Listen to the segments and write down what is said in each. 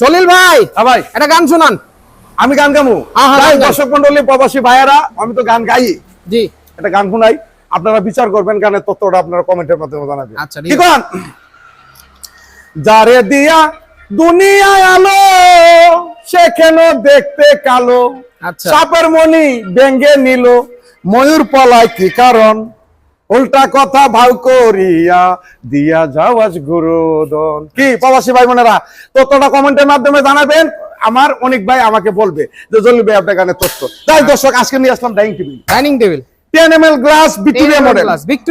জলিল ভাই হ্যাঁ ভাই। একটা গান শোনান। আমি গান গামু। দর্শক মন্ডলী প্রবাসী ভাইয়ারা আমি তো গান গাই। জি। একটা গান শুনাই। আপনারা বিচার করবেন গানের তথ্যটা আপনারা কমেন্টের মাধ্যমে জানাবেন। আচ্ছা, ঠিক যারে দিয়া দুনিয়ায় আলো সে কেন দেখতে কালো? আচ্ছা। সাপের মনি ব্যঙ্গে নিল। ময়ূর পলায় কি কারণ? উল্টা কথা ভাও করিয়া দিয়া যাওয়াজ গুরুদন। কি প্রবাসী ভাই বোনেরা তথ্যটা কমেন্টের মাধ্যমে জানাবেন। আমার অনেক ভাই আমাকে বলবে যে জলি ভাই আপনার গানের তথ্য। তাই দর্শক আজকে নিয়ে আসলাম dining table dining table 10 glass Victoria 10 model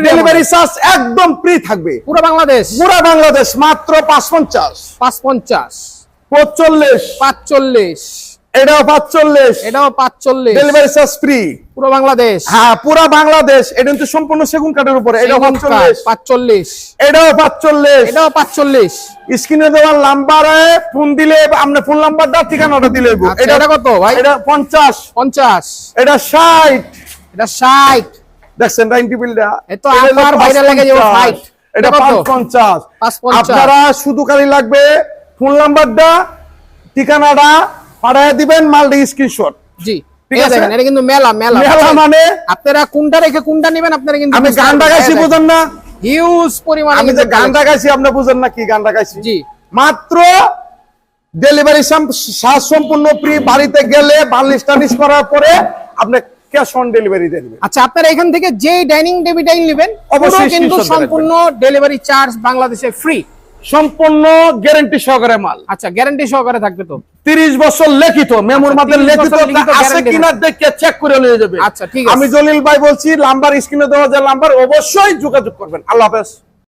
delivery charge একদম ফ্রি থাকবে। পুরো বাংলাদেশ। পুরা বাংলাদেশ মাত্র 550 পাঁচ পঞ্চাশ 45 পাঁচচল্লিশ। এটাও 45 এটাও পাঁচচল্লিশ। ডেলিভারি চার্জ ফ্রি পুরো বাংলাদেশ। হ্যাঁ পুরা বাংলাদেশ। এটা কিন্তু সম্পূর্ণ সেগুন কাঠের উপরে। এটাও সেগুন কাঠ, 45 পাঁচচল্লিশ। এটাও 45 এটাও পাঁচচল্লিশ। স্ক্রিনে দেওয়া নাম্বারে ফোন দিলে আপনি ফোন নাম্বারটা ঠিকানাটা দিলে আচ্ছা, এটা কত ভাই? এটা 50 পঞ্চাশ। এটা 60 এটা ষাট। দেখছেন ডাইনিং টেবিলটা? এ তো আমার বাইরে লেগে যাবে fight। এটা এটা কত? 550 550 আপনারা শুধু খালি লাগবে ফোন নাম্বারটা ঠিকানাটা পাঠায় দিবেন মালটি স্ক্রিনশট। জি ঠিক ঠিক আছে? আছে এটা কিন্তু মেলা মেলা। মেলা মানে? আপনারা কোনটা রেখে কোনটা নেবেন আপনারা কিন্তু আমি গানটা গাইছি বুঝেন না? হিউজ পরিমাণে আমি যে গানটা গাইছি আপনি বুঝেন না কি গানটা গাইছি জি। মাত্র ডেলিভারি সাজ সম্পূর্ণ ফ্রি বাড়িতে গেলে বার্লিশ টার্নিশ করার পরে আপনি ক্যাশ অন ডেলিভারি দিবেন। আচ্ছা আপনারা এখান থেকে যে ডাইনিং টেবিলটাই নেবেন অবশ্যই কিন্তু সম্পূর্ণ ডেলিভারি চার্জ বাংলাদেশে ফ্রি সম্পূর্ণ গ্যারান্টি সহকারে মাল। আচ্ছা গ্যারান্টি সহকারে থাকবে তো? তিরিশ বছর লিখিত মেমোর মাধ্যমে মধ্যে লিখিত আছে কিনা দেখে চেক করে নিয়ে যাবে। আচ্ছা, ঠিক আছে। আমি জলিল ভাই বলছি লাম্বার স্ক্রিনে দেওয়া যে নাম্বার অবশ্যই যোগাযোগ করবেন। আল্লাহ হাফেজ।